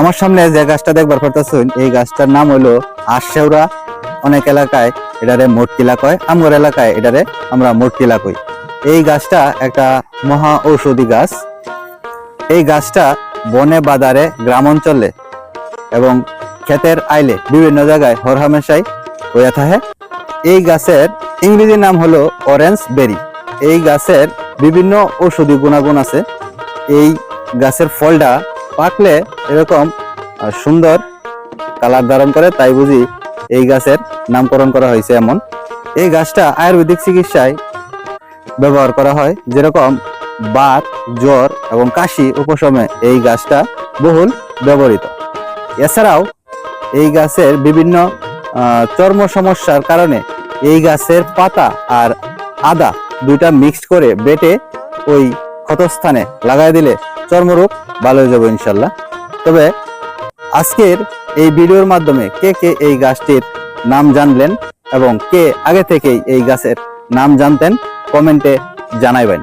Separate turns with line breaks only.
আমার সামনে যে গাছটা দেখবার পারতেছেন এই গাছটার নাম হলো আশেওরা অনেক এলাকায় এটারে মোটকিলা কয়, আমগর এলাকায় এটারে আমরা মোটকিলা কই। এই গাছটা একটা মহা ঔষধি গাছ। এই গাছটা বনে, বাজারে গ্রাম অঞ্চলে এবং ক্ষেতের আইলে বিভিন্ন জায়গায় হরহামেশাই হইয়া থাকে। এই গাছের ইংরেজি নাম হলো অরেঞ্জ বেরি। এই গাছের বিভিন্ন ঔষধি গুণাগুণ আছে। এই গাছের ফলটা পাকলে এরকম সুন্দর কালার ধারণ করে, তাই বুঝি এই গাছের নামকরণ করা হয়েছে এমন। এই গাছটা আয়ুর্বেদিক চিকিৎসায় ব্যবহার করা হয়। যেরকম বাত, জ্বর এবং কাশি উপশমে এই গাছটা বহুল ব্যবহৃত। এছাড়াও এই গাছের বিভিন্ন চর্ম সমস্যার কারণে এই গাছের পাতা আর আদা দুইটা মিক্সড করে বেটে ওই ক্ষতস্থানে লাগাই দিলে চর্মরোগ ভালো হয়ে যাবে ইনশাল্লাহ। তবে আজকের এই ভিডিওর মাধ্যমে কে কে এই গাছটির নাম জানলেন এবং কে আগে থেকেই এই গাছের নাম জানতেন, কমেন্টে জানাইবেন।